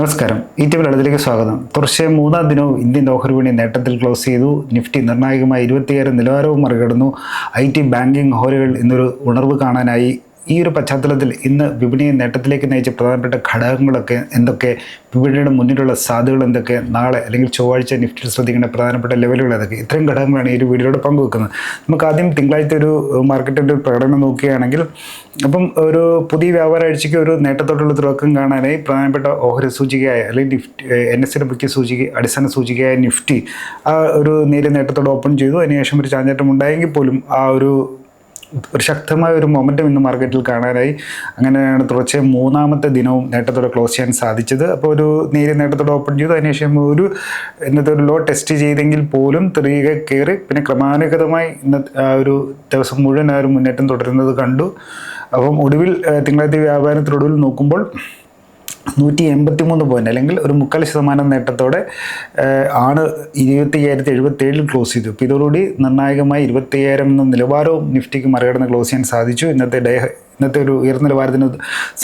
നമസ്കാരം. ഈ ടി ലളിതയിലേക്ക് സ്വാഗതം. തുടർച്ചയായ മൂന്നാം ദിനവും ഇന്ത്യൻ ഓഹരി വിപണി നേട്ടത്തിൽ ക്ലോസ് ചെയ്തു. നിഫ്റ്റി നിർണായകമായി ഇരുപത്തിയേഴ് നിലവാരവും മറികടന്നു. ഐ ടി ബാങ്കിംഗ് ഓഹരികൾ ഇന്നൊരു ഉണർവ് കാണാനായി ഈ ഒരു പശ്ചാത്തലത്തിൽ ഇന്ന് വിപണിയെ നേട്ടത്തിലേക്ക് നയിച്ച പ്രധാനപ്പെട്ട ഘടകങ്ങളൊക്കെ എന്തൊക്കെ? വിപണിയുടെ മുന്നിലുള്ള സാധ്യതകൾ എന്തൊക്കെ? നാളെ അല്ലെങ്കിൽ ചൊവ്വാഴ്ച നിഫ്റ്റിയിൽ ശ്രദ്ധിക്കേണ്ട പ്രധാനപ്പെട്ട ലെവലുകൾ ഏതൊക്കെ? ഇത്രയും ഘടകങ്ങളാണ് ഈ ഒരു വീഡിയോയുടെ പങ്കുവെക്കുന്നത്. നമുക്ക് ആദ്യം തിങ്കളാഴ്ച ഒരു മാർക്കറ്റിന്റെ ഒരു പ്രകടനം നോക്കുകയാണെങ്കിൽ അപ്പം ഒരു പുതിയ വ്യാപാര ആഴ്ചയ്ക്ക് ഒരു നേട്ടത്തോടുള്ള തുടക്കം കാണാനായി പ്രധാനപ്പെട്ട ഓഹരി സൂചികയായ അല്ലെങ്കിൽ നിഫ്റ്റി എൻ എസ് മുഖ്യ സൂചിക അടിസ്ഥാന സൂചികയായ നിഫ്റ്റി ആ ഒരു നേരിയ നേട്ടത്തോടെ ഓപ്പൺ ചെയ്തു. അതിനുശേഷം ഒരു ചാഞ്ചാട്ടം ഉണ്ടായെങ്കിൽ പോലും ആ ഒരു ഒരു ശക്തമായ ഒരു മൊമെന്റം ഇന്ന് മാർക്കറ്റിൽ കാണാനായി. അങ്ങനെയാണ് തുടർച്ചയായ മൂന്നാമത്തെ ദിനവും നേട്ടത്തോടെ ക്ലോസ് ചെയ്യാൻ സാധിച്ചത്. അപ്പോൾ ഒരു നേരിയ നേട്ടത്തോടെ ഓപ്പൺ ചെയ്തു. അതിനുശേഷം ഒരു ഇന്നത്തെ ഒരു ലോ ടെസ്റ്റ് ചെയ്തെങ്കിൽ പോലും തിരികെ കയറി പിന്നെ ക്രമാനുഗതമായി ഇന്നത്തെ ആ ഒരു ദിവസം മുഴുവൻ ആ ഒരു മുന്നേറ്റം തുടരുന്നത് കണ്ടു. അപ്പം ഒടുവിൽ തിങ്കളാഴ്ച വ്യാപാരത്തിനൊടുവിൽ നോക്കുമ്പോൾ നൂറ്റി എൺപത്തി മൂന്ന് പോയിന്റ് അല്ലെങ്കിൽ ഒരു മുക്കാൽ ശതമാനം നേട്ടത്തോടെ ആണ് ഇരുപത്തി അയ്യായിരത്തി എഴുപത്തി ഏഴിൽ ക്ലോസ് ചെയ്തു. അപ്പോൾ ഇതോടുകൂടി നിർണായകമായി ഇരുപത്തി അയ്യായിരം എന്ന നിലവാരവും നിഫ്റ്റിക്ക് മറികടന്ന് ക്ലോസ് ചെയ്യാൻ സാധിച്ചു. ഇന്നത്തെ ഡേ ഇന്നത്തെ ഒരു ഉയർന്ന നിലവാരത്തിന്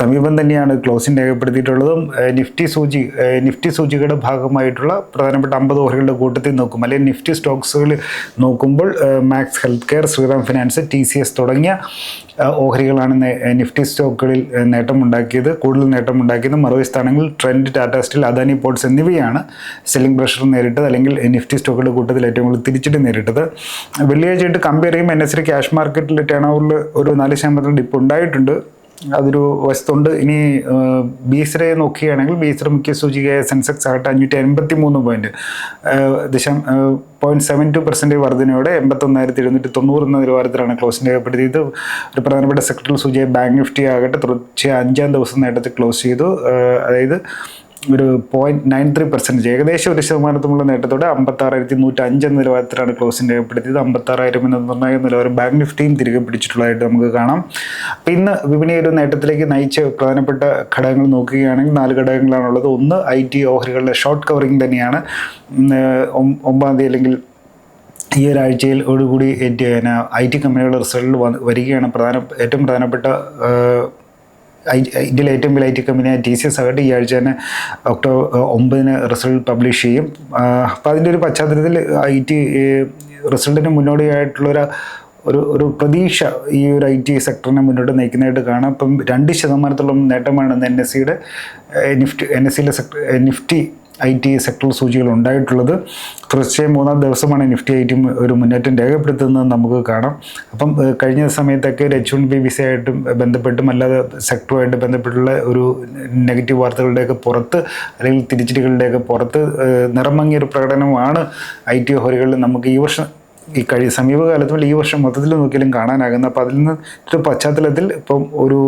സമീപം തന്നെയാണ് ക്ലോസിംഗ് രേഖപ്പെടുത്തിയിട്ടുള്ളതും നിഫ്റ്റി സൂചി നിഫ്റ്റി സൂചികയുടെ ഭാഗമായിട്ടുള്ള പ്രധാനപ്പെട്ട അമ്പത് ഓഹരികളുടെ കൂട്ടത്തിൽ നോക്കും. അല്ലെങ്കിൽ നിഫ്റ്റി സ്റ്റോക്സുകൾ നോക്കുമ്പോൾ Max health care Shriram finance T C S തുടങ്ങിയ ഓഹരികളാണ് നിഫ്റ്റി സ്റ്റോക്കുകളിൽ നേട്ടമുണ്ടാക്കിയത് കൂടുതൽ നേട്ടമുണ്ടാക്കിയത്. സ്ഥാനങ്ങളിൽ trend Tata steel Adani ports എന്നിവയാണ് സെല്ലിംഗ് പ്രഷർ നേരിട്ടത് അല്ലെങ്കിൽ നിഫ്റ്റി സ്റ്റോക്കുകളുടെ കൂട്ടത്തിൽ ഏറ്റവും കൂടുതൽ തിരിച്ചിട്ട് നേരിട്ടത്. വെള്ളിയാഴ്ചയായിട്ട് കമ്പയർ ചെയ്യുമ്പോൾ എൻ എസ് ക്യാഷ് മാർക്കറ്റിൽ ടേൺ ഓവറിൽ ഒരു നാല് ശതമാനത്തിൽ ഡിപ്പ് ഉണ്ടായിട്ടുണ്ട് അതൊരു വശത്തുണ്ട്. ഇനി ബീസറെ നോക്കുകയാണെങ്കിൽ ബീസർ മുഖ്യ സൂചികയായ സെൻസെക്സ് ആകട്ടെ അഞ്ഞൂറ്റി എൺപത്തി മൂന്ന് പോയിന്റ് ദശം പോയിന്റ് സെവൻ ടു പെർസെന്റേജ് വർധനയോടെ എൺപത്തൊന്നായിരത്തി എഴുന്നൂറ്റി തൊണ്ണൂറ് എന്ന നിലവാരത്തിലാണ് ക്ലോസിംഗ് രേഖപ്പെടുത്തിയത് ഒരു പ്രധാനപ്പെട്ട സെക്ടറൽ സൂചിയായ ബാങ്ക് നിഫ്റ്റി ആകട്ടെ തുടർച്ചയായ അഞ്ചാം ദിവസം നേട്ടത്തിൽ ക്ലോസ് ചെയ്തു. അതായത് ഒരു പോയിന്റ് നയൻ ത്രീ പെർസെന്റേജ് ഏകദേശം ഒരു ശതമാനത്തുമുള്ള നേട്ടത്തോടെ അമ്പത്താറായിരത്തി നൂറ്റി അഞ്ച് എന്ന നിലവാരത്തിലാണ് ക്ലോസിംഗ് രേഖപ്പെടുത്തിയത്. അമ്പത്താറായിരം എന്ന നിർണായക നിലവാരം ബാങ്ക് നിഫ്റ്റിയും തിരികെ പിടിച്ചിട്ടുള്ളതായിട്ട് നമുക്ക് കാണാം. അപ്പം ഇന്ന് വിപണി ഒരു നേട്ടത്തിലേക്ക് നയിച്ച പ്രധാനപ്പെട്ട ഘടകങ്ങൾ നോക്കുകയാണെങ്കിൽ നാല് ഘടകങ്ങളാണുള്ളത്. ഒന്ന് ഐ ടി ഓഹരികളുടെ ഷോർട്ട് കവറിംഗ് തന്നെയാണ്. ഒമ്പതാം തീയതി അല്ലെങ്കിൽ ഈ ഒരാഴ്ചയിൽ കൂടി ഐ ടി കമ്പനികളുടെ റിസൾട്ട് വരികയാണ് പ്രധാന ഏറ്റവും പ്രധാനപ്പെട്ട ഇന്ത്യയിലെ ഏറ്റവും ടി കമ്പനിയായ ടി സി എസ് ആകട്ടെ ഈ ആഴ്ച തന്നെ ഒക്ടോബർ ഒമ്പതിന് റിസൾട്ട് പബ്ലിഷ് ചെയ്യും. അപ്പോൾ അതിന്റെ ഒരു പശ്ചാത്തലത്തിൽ ഐ ടി റിസൾട്ടിന് മുന്നോടിയായിട്ടുള്ളൊരു ഒരു ഒരു പ്രതീക്ഷ ഈ ഒരു ഐ ടി സെക്ടറിനെ മുന്നോട്ട് നയിക്കുന്നതായിട്ട് കാണാം. ഇപ്പം രണ്ട് ശതമാനത്തോളം നേട്ടമാണ് എൻ എസ് സിയുടെ നിഫ്റ്റി എൻ എസ് സിയിലെ sector Nifty I T sector സൂചികൾ ഉണ്ടായിട്ടുള്ളത്. തീർച്ചയായും മൂന്നാം ദിവസമാണ് നിഫ്റ്റി ഐ ടി ഒരു മുന്നേറ്റം രേഖപ്പെടുത്തുന്നത് നമുക്ക് കാണാം. അപ്പം കഴിഞ്ഞ സമയത്തൊക്കെ ഒരു എച്ച് വൺ ബി വിസ ആയിട്ടും ബന്ധപ്പെട്ടും അല്ലാതെ സെക്ടറുമായിട്ട് ബന്ധപ്പെട്ടുള്ള ഒരു നെഗറ്റീവ് വാർത്തകളുടെയൊക്കെ പുറത്ത് അല്ലെങ്കിൽ തിരിച്ചടികളുടെയൊക്കെ പുറത്ത് നിറമങ്ങിയ ഒരു പ്രകടനമാണ് ഐ ടി ഓഹരികളിൽ നമുക്ക് ഈ വർഷം ഈ കഴി സമീപകാലത്തും ഈ വർഷം മൊത്തത്തിൽ നോക്കിയാലും കാണാനാകുന്നത്. അപ്പോൾ അതിൽ നിന്ന് പശ്ചാത്തലത്തിൽ ഇപ്പം ഒരു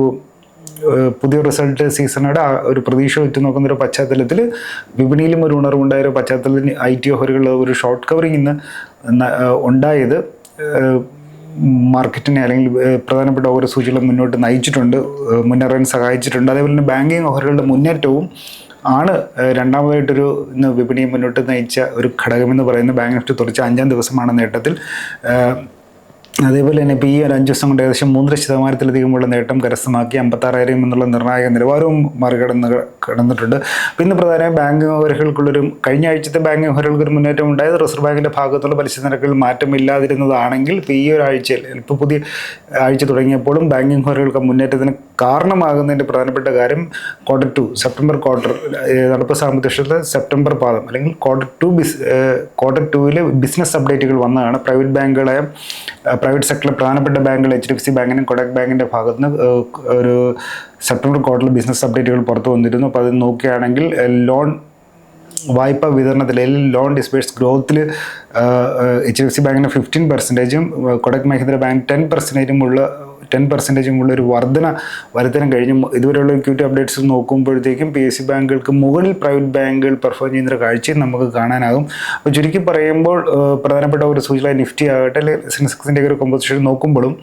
പുതിയ റിസൾട്ട് സീസണുടെ ഒരു പ്രതീക്ഷ വെച്ച് നോക്കുന്ന ഒരു പശ്ചാത്തലത്തിൽ വിപണിയിലും ഒരു ഉണർവുണ്ടായ ഒരു പശ്ചാത്തലത്തിൽ ഐ ടി ഓഹരികളിൽ ഒരു ഷോർട്ട് കവറിങ് ഇന്ന് ഉണ്ടായത് മാർക്കറ്റിനെ അല്ലെങ്കിൽ പ്രധാനപ്പെട്ട ഓഹരി സൂചികളെ മുന്നോട്ട് നയിച്ചിട്ടുണ്ട് മുന്നേറാൻ സഹായിച്ചിട്ടുണ്ട്. അതേപോലെ തന്നെ ബാങ്കിങ് ഓഹരികളുടെ മുന്നേറ്റവും ആണ് രണ്ടാമതായിട്ടൊരു ഇന്ന് വിപണിയെ മുന്നോട്ട് നയിച്ച ഒരു ഘടകമെന്ന് പറയുന്നത് ബാങ്ക് നിഫ്റ്റി തുറച്ച അഞ്ചാം ദിവസമാണ് നേട്ടത്തിൽ അതേപോലെ തന്നെ ഇപ്പോൾ ഈ ഒരു അഞ്ച് ദിവസം കൊണ്ട് ഏകദേശം മൂന്നര ശതമാനത്തിലധികമുള്ള നേട്ടം കരസ്ഥമാക്കി അമ്പത്താറായിരം എന്നുള്ള നിർണായക നിലവാരവും മറികടന്ന് കടന്നിട്ടുണ്ട്. പിന്നെ പ്രധാനമായും ബാങ്ക് ഓഹരികൾക്കുള്ളൊരു കഴിഞ്ഞ ആഴ്ചത്തെ ബാങ്ക് ഒരു മുന്നേറ്റം ഉണ്ടായത് റിസർവ് ബാങ്കിന്റെ ഭാഗത്തുള്ള പലിശ നിരക്കിൽ മാറ്റമില്ലാതിരുന്നതാണെങ്കിൽ ഇപ്പോൾ ഈ ഒരു ആഴ്ചയിൽ ഇപ്പോൾ പുതിയ ആഴ്ച തുടങ്ങിയപ്പോഴും ബാങ്കിങ് ഓഹരികൾക്ക് മുന്നേറ്റത്തിന് കാരണമാകുന്നതിന്റെ പ്രധാനപ്പെട്ട കാര്യം ക്വാർട്ടർ ടു സെപ്റ്റംബർ ക്വാർട്ടർ നടപ്പ് സാമ്പത്തിക സെപ്റ്റംബർ പാദം അല്ലെങ്കിൽ ക്വാർട്ടർ ടു ബിസ് ക്വാർട്ടർ ടുവിൽ ബിസിനസ് അപ്ഡേറ്റുകൾ വന്നതാണ്. പ്രൈവറ്റ് ബാങ്കുകളെ പ്രൈവറ്റ് സെക്ടറിലെ പ്രധാനപ്പെട്ട ബാങ്കുകൾ എച്ച് ഡി എഫ് സി ബാങ്കിനും കൊടക് ബാങ്കിന്റെ ഭാഗത്ത് നിന്ന് ഒരു സെപ്റ്റംബർ ക്വാർട്ടറിൽ ബിസിനസ് അപ്ഡേറ്റുകൾ പുറത്തു വന്നിരുന്നു. അപ്പോൾ അത് നോക്കുകയാണെങ്കിൽ ലോൺ വായ്പ വിതരണത്തിൽ അല്ലെങ്കിൽ ലോൺ ഡിസ്പേഴ്സ് ഗ്രോത്തിൽ എച്ച് ഡി എഫ് സി ബാങ്കിന് ഫിഫ്റ്റീൻ പെർസെന്റേജും കൊടക് മഹീന്ദ്ര ബാങ്ക് ടെൻ പെർസെന്റേജും ഉള്ള ടെൻ പെർസെന്റേജും ഉള്ള ഒരു വർധന വരുത്താൻ കഴിഞ്ഞു. ഇതുവരെയുള്ള ഇക്വിറ്റി അപ്ഡേറ്റ്സ് നോക്കുമ്പോഴത്തേക്കും പി എസ് സി ബാങ്കുകൾക്ക് മുകളിൽ പ്രൈവറ്റ് ബാങ്കുകൾ പെർഫോം ചെയ്യുന്ന കാഴ്ചയും നമുക്ക് കാണാനാകും. അപ്പോൾ ചുരുക്കി പറയുമ്പോൾ പ്രധാനപ്പെട്ട ഒരു സൂചന നിഫ്റ്റി ആകട്ടെ അല്ലെങ്കിൽ സെൻസെക്സിന്റെ ഒരു കോമ്പോസിഷൻ നോക്കുമ്പോഴും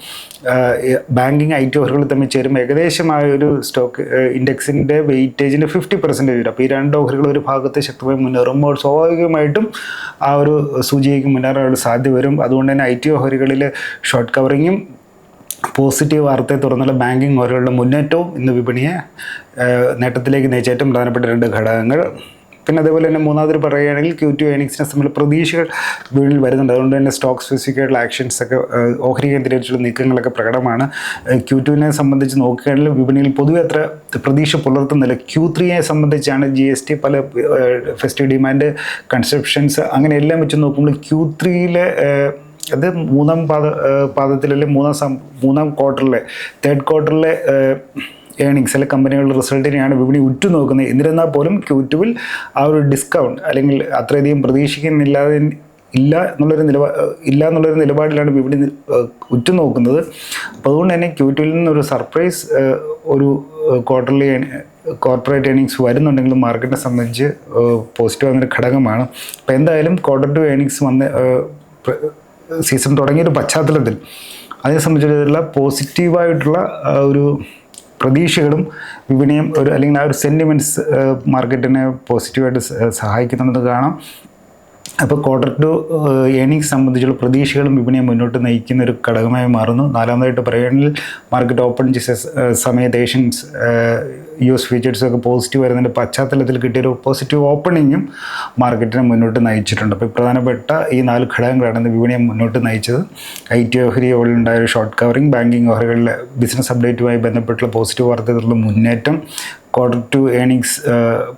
ബാങ്കിങ് ഐ ടി ഓഹറുകൾ തമ്മിൽ ചേരുമ്പോൾ ഏകദേശമായ ഒരു സ്റ്റോക്ക് ഇൻഡെക്സിന്റെ വെയിറ്റേജിന്റെ ഫിഫ്റ്റി പെർസെന്റേജ് വരും. അപ്പോൾ ഈ രണ്ട് ഓഹരികൾ ഒരു ഭാഗത്ത് ശക്തമായി മുന്നേറുമ്പോൾ സ്വാഭാവികമായിട്ടും ആ ഒരു സൂചികയ്ക്ക് മുന്നേറാനുള്ള സാധ്യത വരും. അതുകൊണ്ട് തന്നെ ഐ ടി ഓഹരികളിൽ ഷോർട്ട് കവറിങ്ങും പോസിറ്റീവ് വാർത്തയെ തുടർന്നുള്ള ബാങ്കിങ് ഓരോ മുന്നേറ്റവും ഇന്ന് വിപണിയെ നേട്ടത്തിലേക്ക് നയിച്ച ഏറ്റവും പ്രധാനപ്പെട്ട രണ്ട് ഘടകങ്ങൾ. പിന്നെ അതേപോലെ തന്നെ മൂന്നാമത് പറയുകയാണെങ്കിൽ ക്യൂ ടു ഏണിങ്സിനെ തമ്മിൽ പ്രതീക്ഷകൾ വീണിൽ വരുന്നുണ്ട്. അതുകൊണ്ട് തന്നെ സ്റ്റോക്ക് സ്പെസിഫിക്കായിട്ടുള്ള ആക്ഷൻസ് ഒക്കെ ഓഹരി കേന്ദ്രീകരിച്ചുള്ള നീക്കങ്ങളൊക്കെ പ്രകടമാണ്. ക്യൂ ടുവിനെ സംബന്ധിച്ച് നോക്കുകയാണെങ്കിൽ വിപണിയിൽ പൊതുവെ അത്ര പ്രതീക്ഷ പുലർത്തുന്നില്ല. ക്യൂ ത്രീയെ സംബന്ധിച്ചാണ് ജി എസ് ടി പല ഫെസ്റ്റീവ് ഡിമാൻഡ് കൺസെപ്ഷൻസ് അങ്ങനെ എല്ലാം വെച്ച് നോക്കുമ്പോൾ ക്യൂ ത്രീയിലെ അത് മൂന്നാം പാദ പാദത്തിലെ മൂന്നാം സം മൂന്നാം ക്വാർട്ടറിലെ തേർഡ് ക്വാർട്ടറിലെ ഏണിങ്സ് അല്ലെങ്കിൽ കമ്പനികളുടെ റിസൾട്ടിനെയാണ് വിപണി ഉറ്റുനോക്കുന്നത്. എന്നിരുന്നാൽ പോലും ക്യൂറ്റുവിൽ ആ ഒരു ഡിസ്കൗണ്ട് അല്ലെങ്കിൽ അത്രയധികം പ്രതീക്ഷിക്കുന്നില്ലാതെ ഇല്ല എന്നുള്ളൊരു നിലപാ ഇല്ല എന്നുള്ളൊരു നിലപാടിലാണ് വിപണി ഉറ്റുനോക്കുന്നത്. അപ്പോൾ അതുകൊണ്ട് തന്നെ ക്യൂറ്റുവിൽ നിന്നൊരു സർപ്രൈസ് ഒരു ക്വാർട്ടർലി കോർപ്പറേറ്റ് ഏണിങ്സ് വരുന്നുണ്ടെങ്കിലും മാർക്കറ്റിനെ സംബന്ധിച്ച് പോസിറ്റീവ് ആകുന്നൊരു ഘടകമാണ്. അപ്പോൾ എന്തായാലും ക്വാർട്ടർ ടു ഏണിങ്സ് വന്ന് ഏഹ് തുടങ്ങിയ സീസൺ തുടങ്ങിയൊരു പശ്ചാത്തലത്തിൽ അതിനെ സംബന്ധിച്ചിടത്തോളം പോസിറ്റീവായിട്ടുള്ള ഒരു പ്രതീക്ഷകളും വിപണിയും ഒരു അല്ലെങ്കിൽ ആ ഒരു സെന്റിമെന്റ്സ് മാർക്കറ്റിനെ പോസിറ്റീവായിട്ട് സഹായിക്കുന്നുണ്ടെന്ന് കാണാം. അപ്പോൾ ക്വാർട്ടർ ടു ഏണിങ്സ് സംബന്ധിച്ചുള്ള പ്രതീക്ഷകളും വിപണിയെ മുന്നോട്ട് നയിക്കുന്ന ഒരു ഘടകമായി മാറുന്നു. നാലാമതായിട്ട് പറയുകയാണെങ്കിൽ മാർക്കറ്റ് ഓപ്പൺ ചെയ്ത സമയത്ത് ഏഷ്യൻസ് യു എസ് ഫീച്ചേഴ്സും ഒക്കെ പോസിറ്റീവ് വരുന്നതിന്റെ പശ്ചാത്തലത്തിൽ കിട്ടിയൊരു പോസിറ്റീവ് ഓപ്പണിങ്ങും മാർക്കറ്റിനെ മുന്നോട്ട് നയിച്ചിട്ടുണ്ട്. അപ്പോൾ പ്രധാനപ്പെട്ട ഈ നാല് ഘടകങ്ങളാണ് ഇന്ന് വിപണിയെ മുന്നോട്ട് നയിച്ചത്. ഐ ടി ഓഹരി ഒരു ഷോർട്ട് കവറിംഗ് ബാങ്കിങ് ഓഹരികളിലെ ബിസിനസ് അപ്ഡേറ്റുമായി ബന്ധപ്പെട്ടുള്ള പോസിറ്റീവ് വാർത്തകളുടെ മുന്നേറ്റം ക്വാർട്ടർ ടു ഏണിങ്സ്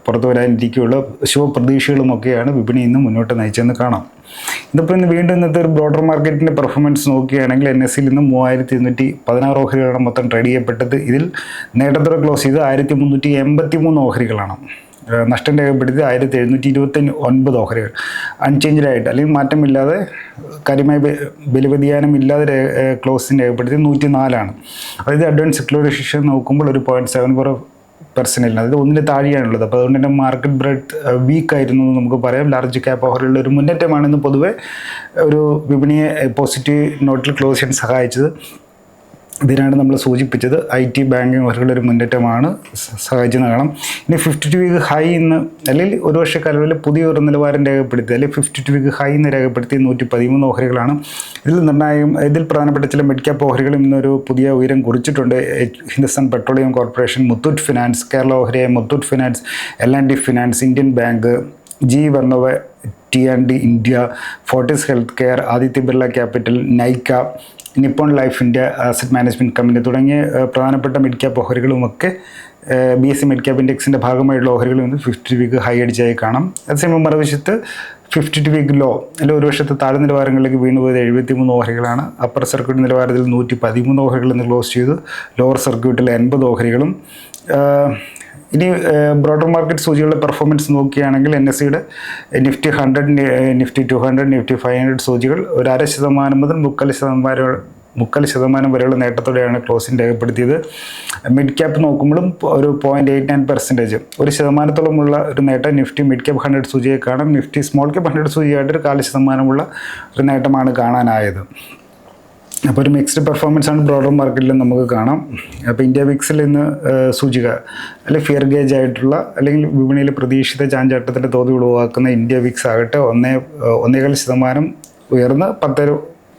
പുറത്തു വരാനിരിക്കുകയുള്ള ശുഭപ്രതീക്ഷകളുമൊക്കെയാണ് വിപണി ഇന്ന് മുന്നോട്ട് നയിച്ചതെന്ന് കാണാം. ഇതിപ്പോൾ ഇന്ന് വീണ്ടും ഇന്നത്തെ ഒരു ബ്രോഡർ മാർക്കറ്റിന്റെ പെർഫോമൻസ് നോക്കുകയാണെങ്കിൽ എൻ എസ് സിയിൽ നിന്ന് മൂവായിരത്തി ഇരുന്നൂറ്റി പതിനാറ് ഓഹരികളാണ് മൊത്തം ട്രേഡ് ചെയ്യപ്പെട്ടത്. ഇതിൽ നേട്ടത്തോടെ ക്ലോസ് ചെയ്ത് ആയിരത്തി മുന്നൂറ്റി എൺപത്തി മൂന്ന് ഓഹരികളാണ് നഷ്ടം രേഖപ്പെടുത്തിയത് ആയിരത്തി എഴുന്നൂറ്റി ഇരുപത്തി ഒൻപത് ഓഹരികൾ. അൺചേഞ്ച്ഡ് ആയിട്ട് അല്ലെങ്കിൽ മാറ്റമില്ലാതെ കാര്യമായ ബലിവ്യതിയാനം ഇല്ലാതെ ക്ലോസിന് രേഖപ്പെടുത്തിയത് നൂറ്റി നാലാണ് അതായത് അഡ്വാൻസ് സെക്യൂരിറ്റേഷൻ നോക്കുമ്പോൾ ഒരു പോയിന്റ് സെവൻ ഫോർ പെർസെന്റിൽ അതായത് ഒന്നിന് താഴെയാണുള്ളത്. അപ്പോൾ അതുകൊണ്ട് തന്നെ മാർക്കറ്റ് ബ്രെഡ് വീക്ക് ആയിരുന്നു എന്ന് നമുക്ക് പറയാം. ലാർജ് ക്യാപ് ഓഹറിലുള്ള ഒരു മുന്നേറ്റമാണെന്ന് പൊതുവെ ഒരു വിപണിയെ പോസിറ്റീവ് നോട്ടിൽ ക്ലോസ് ചെയ്യാൻ സഹായിച്ചത്. ഇതിനാണ് നമ്മൾ സൂചിപ്പിച്ചത് ഐ ടി ബാങ്കിങ് ഓഹരികളുടെ ഒരു മുന്നേറ്റമാണ് സഹായിച്ചു സഹായിച്ചെന്ന് കാണാം ഇനി ഫിഫ്റ്റി ടു വീക്ക് ഹൈ ഇന്ന് അല്ലെങ്കിൽ ഒരു വർഷ കാലയളവിൽ പുതിയ ഒരു നിലവാരം രേഖപ്പെടുത്തി അല്ലെങ്കിൽ ഫിഫ്റ്റി ടു വീക്ക് ഹൈ എന്ന് രേഖപ്പെടുത്തി നൂറ്റി പതിമൂന്ന് ഓഹരികളാണ്. ഇതിൽ നിർണായകം ഇതിൽ പ്രധാനപ്പെട്ട ചില മിഡ് ക്യാപ്പ് ഓഹരികളും ഇന്നൊരു പുതിയ ഉയരം കുറിച്ചിട്ടുണ്ട്. Hindustan petroleum corporation Muthoot finance Kerala ഓഹരിയായ Muthoot finance L and T finance Indian bank G Vernova T and D India Fortis health care Aditya Birla capital Nykaa Nippon life India asset management company തുടങ്ങിയ പ്രധാനപ്പെട്ട mid ഓഹരികളുമൊക്കെ B S C mid ഇൻഡെക്സിന്റെ ഭാഗമായിട്ടുള്ള ഓഹരികൾ ഇന്ന് fifty week high അടിച്ചായി കാണാം. അതേസമയം മറുവശത്ത് ഫിഫ്റ്റി ടു വീക്ക് ലോ അല്ലെങ്കിൽ ഒരു വർഷത്തെ താഴെ നിലവാരങ്ങളിലേക്ക് വീണുപോയത് എഴുപത്തി മൂന്ന് ഓഹരികളാണ്. അപ്പർ സർക്യൂട്ട് നിലവാരത്തിൽ നൂറ്റി പതിമൂന്ന് ഓഹരികൾ ഇന്ന് ക്ലോസ് ചെയ്തു. ലോവർ സർക്യൂട്ടിൽ എൺപത് ഓഹരികളും ഇനി ബ്രോഡർ മാർക്കറ്റ് സൂചികളുടെ പെർഫോമൻസ് നോക്കുകയാണെങ്കിൽ എൻ എസ് സിയുടെ Nifty hundred Nifty two hundred Nifty five hundred സൂചികൾ ഒരു അര ശതമാനം മുതൽ മുക്കാൽ ശതമാനം മുക്കാൽ ശതമാനം വരെയുള്ള നേട്ടത്തോടെയാണ് ക്ലോസിംഗ് രേഖപ്പെടുത്തിയത്. മിഡ് ക്യാപ്പ് നോക്കുമ്പോഴും ഒരു പോയിന്റ് എയ്റ്റ് നയൻ പെർസെന്റേജ് ഒരു ശതമാനത്തോളമുള്ള ഒരു നേട്ടം നിഫ്റ്റി മിഡ് ക്യാപ്പ് ഹൺഡ്രഡ് സൂചിയെ കാണാം. നിഫ്റ്റി സ്മോൾ ക്യാപ്പ് ഹൺഡ്രഡ് സൂചിയായിട്ട് ഒരു കാൽ ശതമാനമുള്ള ഒരു നേട്ടമാണ് കാണാനായത്. അപ്പോൾ ഒരു മിക്സ്ഡ് പെർഫോമൻസ് ആണ് ബ്രോഡർ മാർക്കറ്റിൽ നമുക്ക് കാണാം. അപ്പോൾ ഇന്ത്യ വിക്സിൽ ഇന്ന് സൂചിക അല്ലെങ്കിൽ ഫിയർ ഗേജ് ആയിട്ടുള്ള അല്ലെങ്കിൽ വിപണിയിൽ പ്രതീക്ഷിത ചാഞ്ചാട്ടത്തിന്റെ തോത് ഒഴിവാക്കുന്ന ഇന്ത്യ വിക്സ് ആകട്ടെ ഒന്നേ ഒന്നേകാൽ ശതമാനം ഉയർന്ന് പത്ത്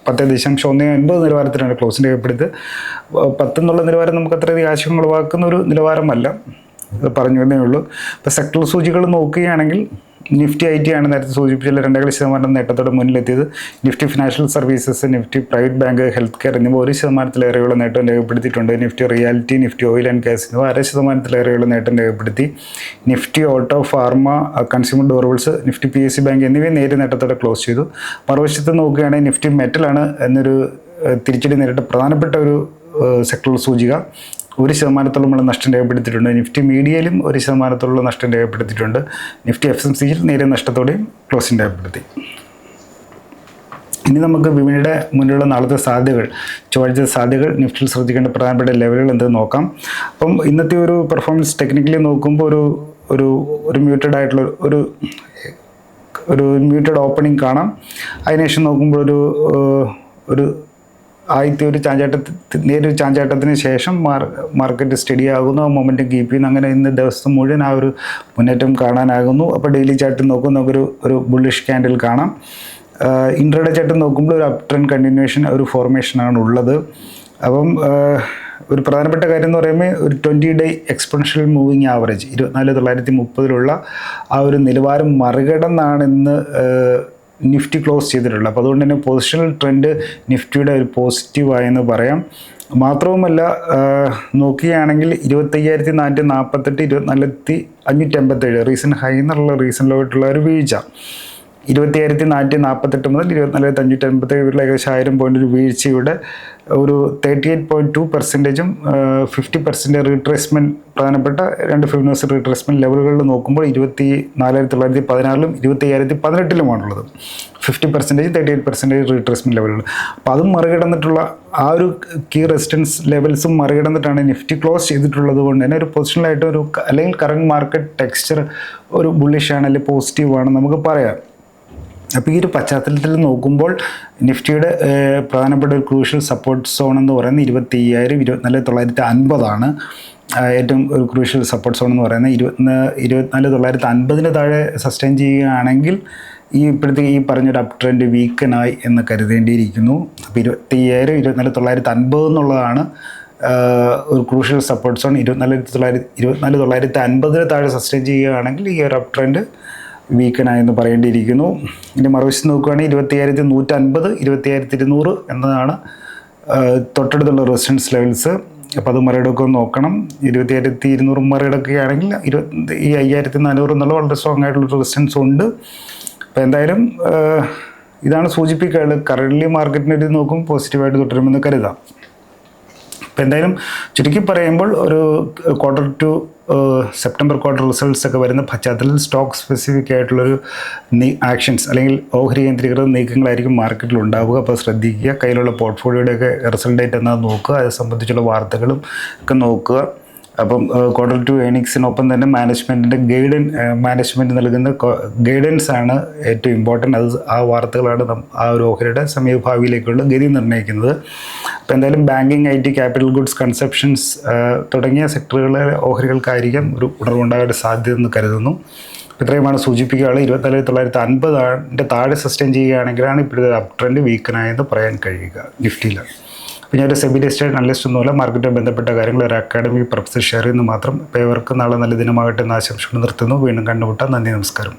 പത്ത് ദശാംശം ഒന്ന് ഒൻപത് നിലവാരത്തിലാണ് ക്ലോസിന്റെ പത്ത് എന്നുള്ള നിലവാരം നമുക്ക് അത്രയധികം ആശയങ്ങൾ ഉളവാക്കുന്ന ഒരു നിലവാരമല്ല. പറഞ്ഞു എന്നേ ഉള്ളൂ. ഇപ്പോൾ സെക്ടർ സൂചികൾ നോക്കുകയാണെങ്കിൽ നിഫ്റ്റി ഐ ടി ആണ് നേരത്തെ സൂചിപ്പിച്ചുള്ള രണ്ടേകാൽ ശതമാനം നേട്ടത്തോടെ മുന്നിലെത്തിയത്. Nifty financial services Nifty private bank health care എന്നിവ ഒരു ശതമാനത്തിലേറെയുള്ള നേട്ടം രേഖപ്പെടുത്തിയിട്ടുണ്ട്. Nifty realty Nifty oil and gas എന്നിവ അര ശതമാനത്തിലേറെയുള്ള നേട്ടം രേഖപ്പെടുത്തി. Nifty auto pharma consumer durables Nifty P S C bank എന്നിവ നേരിയ നേട്ടത്തോടെ ക്ലോസ് ചെയ്തു. മറുവശത്ത് നോക്കുകയാണെങ്കിൽ നിഫ്റ്റി മെറ്റലാണ് എന്നൊരു തിരിച്ചടി നേരിട്ട പ്രധാനപ്പെട്ട ഒരു സെക്ടറൽ സൂചിക ഒരു ശതമാനത്തോളം നമ്മൾ നഷ്ടം രേഖപ്പെടുത്തിയിട്ടുണ്ട്. നിഫ്റ്റി മീഡിയയിലും ഒരു ശതമാനത്തോളം നഷ്ടം രേഖപ്പെടുത്തിയിട്ടുണ്ട്. നിഫ്റ്റി എഫ് എം സിയിൽ നേരിയ നഷ്ടത്തോടെയും ക്ലോസിംഗ് രേഖപ്പെടുത്തി. ഇനി നമുക്ക് വിപണിയുടെ മുന്നിലുള്ള നാളത്തെ സാധ്യതകൾ ചൊവ്വാഴ്ച സാധ്യതകൾ നിഫ്റ്റിയിൽ ശ്രദ്ധിക്കേണ്ട പ്രധാനപ്പെട്ട ലെവലുകൾ എന്തെന്ന് നോക്കാം. അപ്പം ഇന്നത്തെ ഒരു പെർഫോമൻസ് ടെക്നിക്കലി നോക്കുമ്പോൾ ഒരു ഒരു ഒരു മ്യൂട്ടഡ് ആയിട്ടുള്ള ഒരു ഒരു മ്യൂട്ടഡ് ഓപ്പണിംഗ് കാണാം. അതിനുശേഷം നോക്കുമ്പോൾ ഒരു ഒരു ആദ്യത്തെ ഒരു ചാഞ്ചാട്ടത്തിൽ നേരൊരു ചാഞ്ചാട്ടത്തിന് ശേഷം മാർക്കറ്റ് സ്റ്റഡി ആകുന്നു. ആ മൊമെന്റം കീപ്പ് ചെയ്യുന്നു. അങ്ങനെ ഇന്ന് ദിവസം മുഴുവൻ ആ ഒരു മുന്നേറ്റം കാണാനാകുന്നു. അപ്പോൾ ഡെയിലി ചാർട്ട് നോക്കുമ്പോൾ നമുക്കൊരു ഒരു ബുള്ളിഷ് ക്യാൻഡിൽ കാണാം. ഇൻട്രഡേ ചാർട്ട് നോക്കുമ്പോൾ ഒരു അപ് ട്രെൻഡ് കണ്ടിന്യൂഷൻ ഒരു ഫോർമേഷനാണ് ഉള്ളത്. അപ്പം ഒരു പ്രധാനപ്പെട്ട കാര്യം എന്ന് പറയുമ്പോൾ ഒരു twenty day exponential moving average ഇരുപത്തിനാല് തൊള്ളായിരത്തി മുപ്പതിലുള്ള ആ ഒരു നിലവാരം മറികടന്നാണ് ഇന്ന് നിഫ്റ്റി ക്ലോസ് ചെയ്തിട്ടുള്ളത്. അപ്പോൾ അതുകൊണ്ട് തന്നെ പൊസിഷണൽ ട്രെൻഡ് നിഫ്റ്റിയുടെ ഒരു പോസിറ്റീവായെന്ന് പറയാം. മാത്രവുമല്ല നോക്കുകയാണെങ്കിൽ ഇരുപത്തയ്യായിരത്തി നാനൂറ്റി നാൽപ്പത്തെട്ട് ഇരുപത്തിനാലായിരത്തി അഞ്ഞൂറ്റി അമ്പത്തേഴ് റീസെന്റ് ഹൈ എന്നുള്ള റീസണിലായിട്ടുള്ള ഒരു വീഴ്ച. ഇരുപത്തിയായിരത്തി നാനൂറ്റി നാൽപ്പത്തെട്ട് മുതൽ ഇരുപത്തിനാലായിരത്തി അഞ്ഞൂറ്റി അൻപത്തേഴ് വരെ ഏകദേശം ആയിരം പോയിന്റ് ഒരു വീഴ്ചയുടെ ഒരു തേർട്ടി എയ്റ്റ് പോയിന്റ് ടു പെർസെന്റേജും ഫിഫ്റ്റി പെർസെന്റ് റീട്രേസ്മെന്റ് പ്രധാനപ്പെട്ട രണ്ട് ഫിഫ്റ്റി റീട്രേസ്മെന്റ് ലെവലുകളിൽ നോക്കുമ്പോൾ ഇരുപത്തി നാലായിരത്തി തൊള്ളായിരത്തി പതിനാറിലും ഇരുപത്തി അയ്യായിരത്തി പതിനെട്ടിലുമാണുള്ളത് fifty percentage thirty eight percentage retracement ലെവലുകൾ അപ്പോൾ അതും മറികടന്നിട്ടുള്ള ആ ഒരു കീ റെസിസ്റ്റൻസ് ലെവൽസും മറികടന്നിട്ടാണ് നിഫ്റ്റി ക്ലോസ് ചെയ്തിട്ടുള്ളത് കൊണ്ട് തന്നെ ഒരു പൊസിഷനിലായിട്ട് ഒരു അല്ലെങ്കിൽ കറണ്ട് മാർക്കറ്റ് ടെക്സ്ചർ ഒരു ബുള്ളിഷാണ് അല്ലെങ്കിൽ പോസിറ്റീവാണ് നമുക്ക് പറയാം. അപ്പോൾ ഈ ഒരു പശ്ചാത്തലത്തിൽ നോക്കുമ്പോൾ നിഫ്റ്റിയുടെ പ്രധാനപ്പെട്ട ഒരു ക്രൂഷ്യൽ സപ്പോർട്ട് സോൺ എന്ന് പറയുന്നത് ഇരുപത്തി അയ്യായിരം ഇരുപത്തിനാല് തൊള്ളായിരത്തി അൻപതാണ് ഏറ്റവും ഒരു ക്രൂഷ്യൽ സപ്പോർട്ട് സോൺ എന്ന് പറയുന്നത് ഇരുപത്തി ഇരുപത്തിനാല് തൊള്ളായിരത്തി അൻപതിന് താഴെ സസ്റ്റെയിൻ ചെയ്യുകയാണെങ്കിൽ ഈ ഇപ്പോഴത്തേക്ക് ഈ പറഞ്ഞൊരു അപ് ട്രെൻഡ് വീക്കനായി എന്ന് കരുതേണ്ടിയിരിക്കുന്നു. അപ്പോൾ ഇരുപത്തി അയ്യായിരം ഇരുപത്തിനാല് തൊള്ളായിരത്തി അൻപത് എന്നുള്ളതാണ് ഒരു ക്രൂഷ്യൽ സപ്പോർട്ട് സോൺ ഇരുപത്തിനാല് തൊള്ളായിരത്തി ഇരുപത്തിനാല് തൊള്ളായിരത്തി അൻപതിന് താഴെ സസ്റ്റെയിൻ ചെയ്യുകയാണെങ്കിൽ ഈ ഒരു അപ് ട്രെൻഡ് വീക്കനായെന്ന് പറയേണ്ടിയിരിക്കുന്നു. ഇനി മറുവശത്ത് നോക്കുകയാണെങ്കിൽ ഇരുപത്തിയായിരത്തി നൂറ്റൻപത് ഇരുപത്തിയായിരത്തി ഇരുന്നൂറ് എന്നതാണ് തൊട്ടടുത്തുള്ള റെസിഡൻസ് ലെവൽസ് അപ്പോൾ അത് മറികടക്കുമെന്ന് നോക്കണം. ഇരുപത്തിയായിരത്തി ഇരുന്നൂറ് മറികടക്കുകയാണെങ്കിൽ ഇരുപത്തി ഈ അയ്യായിരത്തി നാനൂറ് എന്നുള്ള വളരെ സ്ട്രോങ് ആയിട്ടുള്ള റെസിസ്റ്റൻസ് ഉണ്ട്. അപ്പോൾ എന്തായാലും ഇതാണ് സൂചിപ്പിക്കുക കറന്റ് മാർക്കറ്റിനെ ഇത് നോക്കും പോസിറ്റീവായിട്ട് തുടരുമെന്ന് കരുതാം. അപ്പോൾ എന്തായാലും ചുരുക്കി പറയുമ്പോൾ ഒരു quarter two September quarter results ഒക്കെ വരുന്ന പശ്ചാത്തലത്തിൽ സ്റ്റോക്ക് സ്പെസിഫിക് ആയിട്ടുള്ളൊരു നീ ആക്ഷൻസ് അല്ലെങ്കിൽ ഓഹരി കേന്ദ്രീകൃത നീക്കങ്ങളായിരിക്കും മാർക്കറ്റിൽ ഉണ്ടാവുക. അപ്പോൾ ശ്രദ്ധിക്കുക. കയ്യിലുള്ള പോർട്ട്ഫോളിയോയുടെയൊക്കെ റിസൾട്ട് ഡേറ്റ് എന്നാൽ നോക്കുക. അത് സംബന്ധിച്ചുള്ള വാർത്തകളും ഒക്കെ നോക്കുക. അപ്പം ക്വാർട്ടർ ടു ഏണിങ്സിനൊപ്പം തന്നെ മാനേജ്മെന്റിന്റെ ഗൈഡൻ മാനേജ്മെന്റ് നൽകുന്ന ഗൈഡൻസ് ആണ് ഏറ്റവും ഇമ്പോർട്ടന്റ് അത് ആ വാർത്തകളാണ് ആ ഒരു ഓഹരിയുടെ സമീപഭാവിയിലേക്കുള്ള ഗതി നിർണയിക്കുന്നത്. അപ്പോൾ എന്തായാലും banking I T capital goods conceptions തുടങ്ങിയ സെക്ടറുകളിലെ ഓഹരികൾക്കായിരിക്കും ഒരു ഉണർവുണ്ടാകാൻ സാധ്യത എന്ന് കരുതുന്നു ഇത്രയുമാണ് സൂചിപ്പിക്കുകയുള്ളത് ഇരുപത്തിനാല് തൊള്ളായിരത്തി അൻപതിന്റെ താഴെ സസ്റ്റെയിൻ ചെയ്യുകയാണെങ്കിലാണ് ഇപ്പോഴത്തെ അപ് ട്രെൻഡ് വീക്കനായെന്ന് പറയാൻ കഴിയുക. നിഫ്റ്റിയിലാണ് അപ്പോൾ ഞാനൊരു സെബി ലിസ്റ്റഡ് അനലിസ്റ്റ് ഒന്നുമില്ല മാർക്കറ്റുമായി ബന്ധപ്പെട്ട കാര്യങ്ങൾ ഒരു അക്കാഡമിക് പ്രൊഫസർ ഷെയർ ചെയ്യുന്നു മാത്രം. അപ്പോൾ ഇവർക്ക് നാളെ നല്ല ദിനമാകട്ടെ എന്ന് ആശംസിച്ചുകൊണ്ട് നിർത്തുന്നു. വീണ്ടും കണ്ടുമുട്ടാം. നന്ദി നമസ്കാരം.